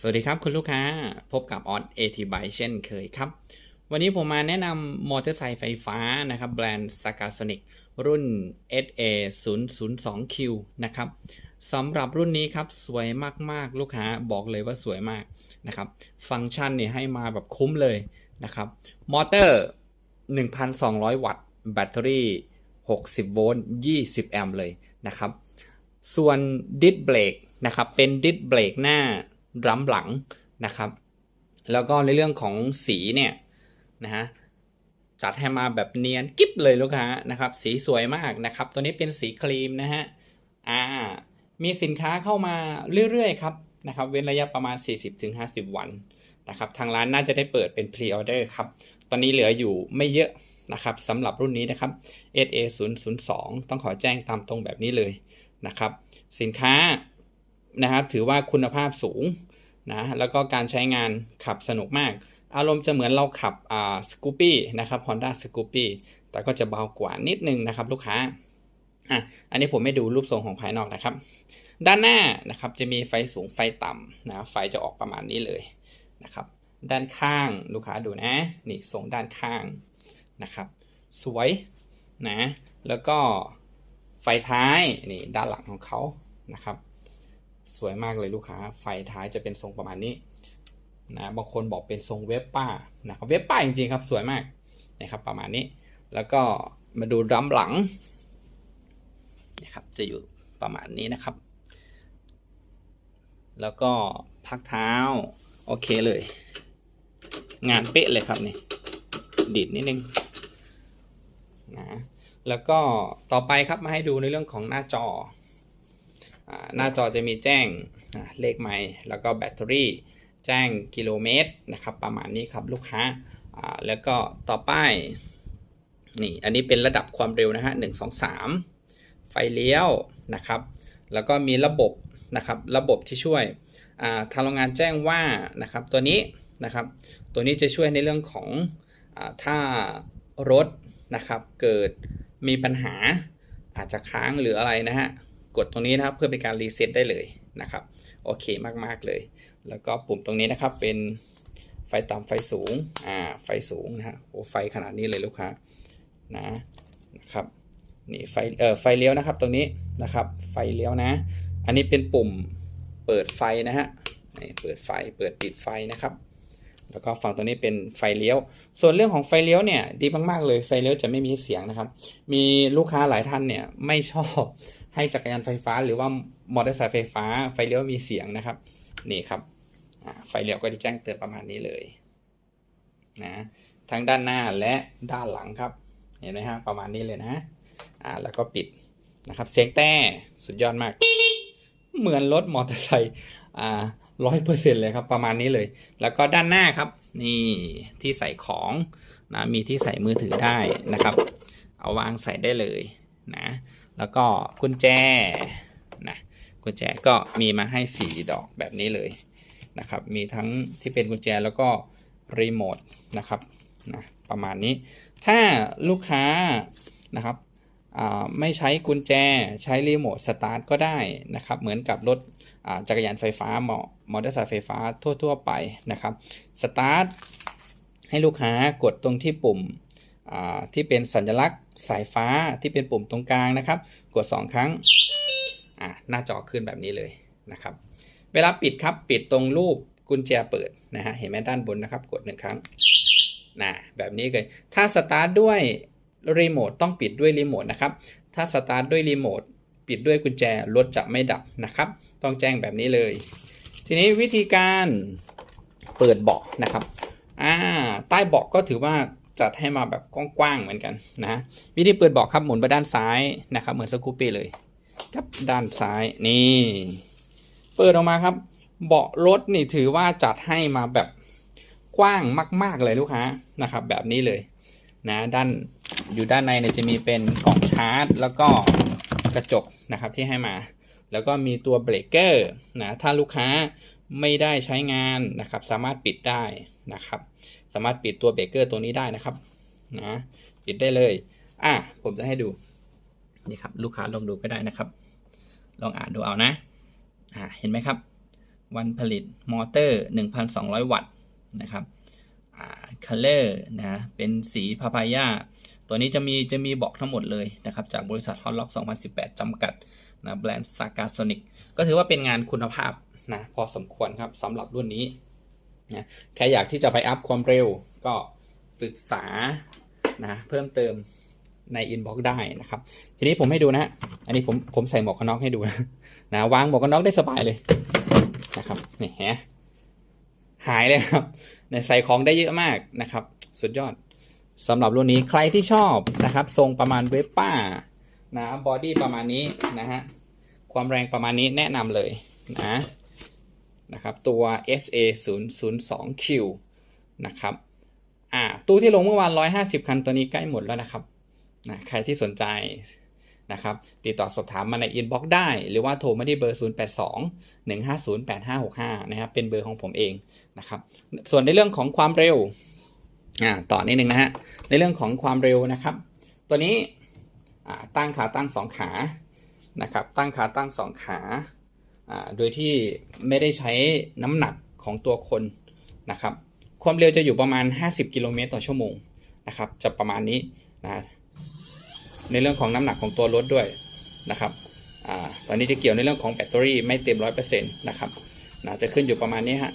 สวัสดีครับคุณลูกค้าพบกับออ t เอทีไบเช่นเคยครับ วันนี้ผมมาแนะนำมอเตอร์ไซค์ไฟฟ้านะครับแบรนด์ s a g a s o n i c รุ่น SA 0 0 2 Q นะครับสำหรับรุ่นนี้ครับ สวยมากๆ ลูกค้าบอกเลยว่าสวยมากนะครับฟังก์ชันเนี่ยให้มาแบบคุ้มเลยนะครับมอเตอร์ 1,200 วัตต์ แบตเตอรี่ 60 โวลต์ 20 แอมป์เลยนะครับส่วนดิสเบรกนะครับเป็นดิสเบรกหน้า รัมหลังนะครับ แล้วก็ในเรื่องของสีเนี่ยนะฮะจัดให้มาแบบเนียนกิ๊บเลยลูกค้านะครับ สีสวยมากนะครับ ตัวนี้เป็นสีครีมนะฮะอ่ามีสินค้าเข้ามาเรื่อยๆครับนะครับเว้นระยะประมาณ 40-50 วันนะครับทางร้านน่าจะได้เปิดเป็นพรีออเดอร์ครับ ตอนนี้เหลืออยู่ไม่เยอะนะครับสำหรับรุ่นนี้นะครับ SA 0 0 2 ต้องขอแจ้งตามตรงแบบนี้เลยนะครับ สินค้า นะครับถือว่าคุณภาพสูงนะแล้วก็การใช้งานขับสนุกมาก อารมณ์จะเหมือนเราขับอ่าสกูปี้นะครับ Honda Scoopy แต่ก็จะเบากว่านิดนึงนะครับลูกค้าอะอันนี้ผมไม่ดูรูปทรงของภายนอกนะครับ ด้านหน้านะครับจะมีไฟสูงไฟต่ำนะไฟจะออกประมาณนี้เลยนะครับ ด้านข้างลูกค้าดูนะนี่ทรงด้านข้างนะครับ สวยนะแล้วก็ไฟท้ายนี่ด้านหลังของเขานะครับ สวยมากเลยลูกค้า ไฟท้ายจะเป็นทรงประมาณนี้นะบางคนบอกเป็นทรงเวฟป้านะครับเวฟป้าจริงๆครับสวยมากนะครับประมาณนี้ แล้วก็มาดูดัมหลังนะครับจะอยู่ประมาณนี้นะครับ แล้วก็พักเท้าโอเคเลย งานเป๊ะเลยครับนี่ดีดนิดนึงนะแล้วก็ต่อไปครับมาให้ดูในเรื่องของหน้าจอ หน้าจอจะมีแจ้งเลขไมล์แล้วก็แบตเตอรี่ แจ้งกิโลเมตรนะครับประมาณนี้ครับลูกค้าแล้วก็ต่อไปนี่อันนี้เป็นระดับความเร็วนะฮะหนึ่งสองสามไฟเลี้ยวนะครับ แล้วก็มีระบบนะครับระบบที่ช่วยทางโรงงานแจ้งว่านะครับตัวนี้นะครับตัวนี้จะช่วยในเรื่องของอถ้ารถนะครับเกิดมีปัญหาอาจจะค้างหรืออะไรนะฮะ กดตรงนี้นะครับเพื่อเป็นการรีเซ็ตได้เลยนะครับโอเคมากๆเลย แล้วก็ปุ่มตรงนี้นะครับเป็นไฟต่ำไฟสูงอ่าไฟสูงนะฮะโอ้ไฟขนาดนี้เลยลูกค้านะนะครับนี่ไฟเอ่อไฟเลี้ยวนะครับตรงนี้นะครับไฟเลี้ยวนะ อันนี้เป็นปุ่มเปิดไฟนะฮะนี่เปิดไฟเปิดปิดไฟนะครับ แล้วก็ฝั่งตัวนี้เป็นไฟเลี้ยว ส่วนเรื่องของไฟเลี้ยวเนี่ยดีมากๆเลยไฟเลี้ยวจะไม่มีเสียงนะครับ มีลูกค้าหลายท่านเนี่ยไม่ชอบให้จักรยานไฟฟ้า หรือว่ามอเตอร์ไซค์ไฟฟ้า ไฟเลี้ยวมีเสียงนะครับนี่ครับไฟเลี้ยวก็จะแจ้งเตือนประมาณนี้เลยนะทั้งด้านหน้าและด้านหลังครับ เห็นไหมฮะประมาณนี้เลยนะอ่าแล้วก็ปิดนะครับเสียงแต่สุดยอดมาก เหมือนรถมอเตอร์ไซค์อ่า ร้อยเปอร์เซ็นต์เลยครับประมาณนี้เลย แล้วก็ด้านหน้าครับ นี่ที่ใส่ของนะมีที่ใส่มือถือได้นะครับ เอาวางใส่ได้เลยนะแล้วก็กุญแจนะกุญแจก็มีมาให้ 4 ดอกแบบนี้เลยนะครับ มีทั้งที่เป็นกุญแจแล้วก็รีโมทนะครับนะประมาณนี้ ถ้าลูกค้านะครับ ไม่ใช้กุญแจใช้รีโมทสตาร์ทก็ได้นะครับเหมือนกับรถจักรยานไฟฟ้ามอมอเตอร์ไซค์ไฟฟ้าทั่ว ๆ ไปนะครับสตาร์ทให้ลูกค้ากดตรงที่ปุ่มที่เป็นสัญลักษณ์สายฟ้าที่เป็นปุ่มตรงกลางนะครับ กด 2 ครั้งหน้าจอขึ้นแบบนี้เลยนะครับ เวลาปิดครับปิดตรงรูปกุญแจเปิดนะฮะเห็นไหมด้านบนนะครับ กด 1 ครั้งนะแบบนี้เลยถ้าสตาร์ทด้วย รีโมทต้องปิดด้วยรีโมทนะครับ ถ้าสตาร์ทด้วยรีโมทปิดด้วยกุญแจรถจะไม่ดับนะครับ ต้องแจ้งแบบนี้เลย ทีนี้วิธีการเปิดเบาะนะครับอ่าใต้เบาะก็ถือว่าจัดให้มาแบบกว้างๆเหมือนกันนะวิธีเปิดเบาะครับหมุนไปด้านซ้ายนะครับ เหมือนสกูปี้เลยครับด้านซ้ายนี่ เปิดออกมาครับ เบาะรถนี่ถือว่าจัดให้มาแบบกว้างมาก ๆเลยลูกค้านะครับ แบบนี้เลยนะด้าน อยู่ด้านในเนี่ยจะมีเป็นกล่องชาร์จ แล้วก็กระจกนะครับที่ให้มา แล้วก็มีตัวเบรกเกอร์นะถ้าลูกค้าไม่ได้ใช้งานนะครับ สามารถปิดได้นะครับ สามารถปิดตัวเบรกเกอร์ตัวนี้ได้นะครับนะปิดได้เลย อะผมจะให้ดูนี่ครับลูกค้าลองดูก็ได้นะครับ ลองอ่านดูเอานะอ่าเห็นไหมครับ วันผลิตมอเตอร์ 1,200 วัตต์นะครับอ่าคัลเลอร์นะเป็นสีพาพายา ตัวนี้จะมีจะมีบอกทั้งหมดเลยนะครับจากบริษัท Hot Lock 2018 จำกัดนะแบรนด์ซากาโซนิกก็ถือว่าเป็นงานคุณภาพนะพอสมควรครับสำหรับรุ่นนี้นะใครอยากที่จะไปอัพความเร็วก็ปรึกษานะเพิ่มเติมในอินบ็อกได้นะครับ ทีนี้ผมให้ดูนะฮะอันนี้ผมผมใส่หมวกกันน็อกให้ดูนะนะวางหมวกกันน็อกได้สบายเลยนะครับนี่ฮะหายเลยครับเนี่ยใส่ของได้เยอะมากนะครับ สุดยอด สำหรับรุ่นนี้ใครที่ชอบนะครับ ทรงประมาณเวปป้านะบอดี้ประมาณนี้นะฮะความแรงประมาณนี้แนะนำเลยนะนะครับตัว SA 0 0 2 Q นะครับอ่าตู้ที่ลงเมื่อวาน 150 คันตัวนี้ใกล้หมดแล้วนะครับนะใครที่สนใจนะครับติดต่อสอบถามมาในอินบ็อกซ์ได้ หรือว่าโทรมาที่เบอร์ 082 150 8565 นะครับเป็นเบอร์ของผมเองนะครับส่วนในเรื่องของความเร็ว อ่าต่อนิดนึงนะฮะในเรื่องของความเร็วนะครับ ตัวนี้ตั้งขาตั้งสองขานะครับ ตั้งขาตั้งสองขาโดยที่ไม่ได้ใช้น้ำหนักของตัวคนนะครับ ความเร็วจะอยู่ประมาณ 50 กิโลเมตรต่อชั่วโมงนะครับ จะประมาณนี้นะในเรื่องของน้ำหนักของตัวรถด้วยนะครับอตอนนี้จะเกี่ยวในเรื่องของแบตเตอรี่ไม่เต็มร้อยเปอร์เซ็นต์นะครับนะจะขึ้นอยู่ประมาณนี้ฮะ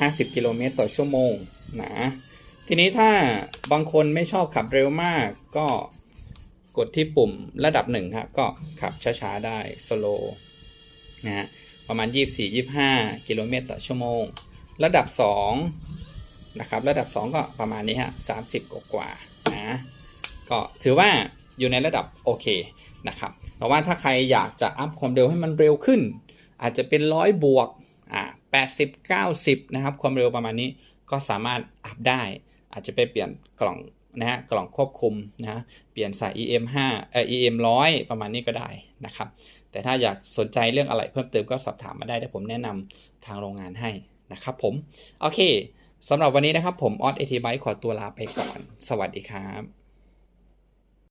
ห้าสิบกิโลเมตรต่อชั่วโมงนะ ทีนี้ถ้าบางคนไม่ชอบขับเร็วมาก ก็กดที่ปุ่มระดับหนึ่งครับก็ขับช้าๆได้สโลนะฮะประมาณ 24-25 กิโลเมตรต่อชั่วโมง ระดับ 2 นะครับ ระดับ 2 ก็ประมาณนี้ฮะ30 กว่านะก็ถือว่าอยู่ในระดับโอเคนะครับ แต่ว่าถ้าใครอยากจะอัพความเร็วให้มันเร็วขึ้น อาจจะเป็นร้อยบวกอ่าแปดสิบเก้าสิบนะครับ ความเร็วประมาณนี้ก็สามารถอัพได้ อาจจะไปเปลี่ยนกล่องนะฮะกล่องควบคุมนะฮะเปลี่ยนสาย EM 5เอ่อ EM 100 ประมาณนี้ก็ได้นะครับ แต่ถ้าอยากสนใจเรื่องอะไรเพิ่มเติมก็สอบถามมาได้เดี๋ยวผมแนะนำทางโรงงานให้นะครับผม โอเคสำหรับวันนี้นะครับผมออสเอทีไบขอตัวลาไปก่อน สวัสดีครับ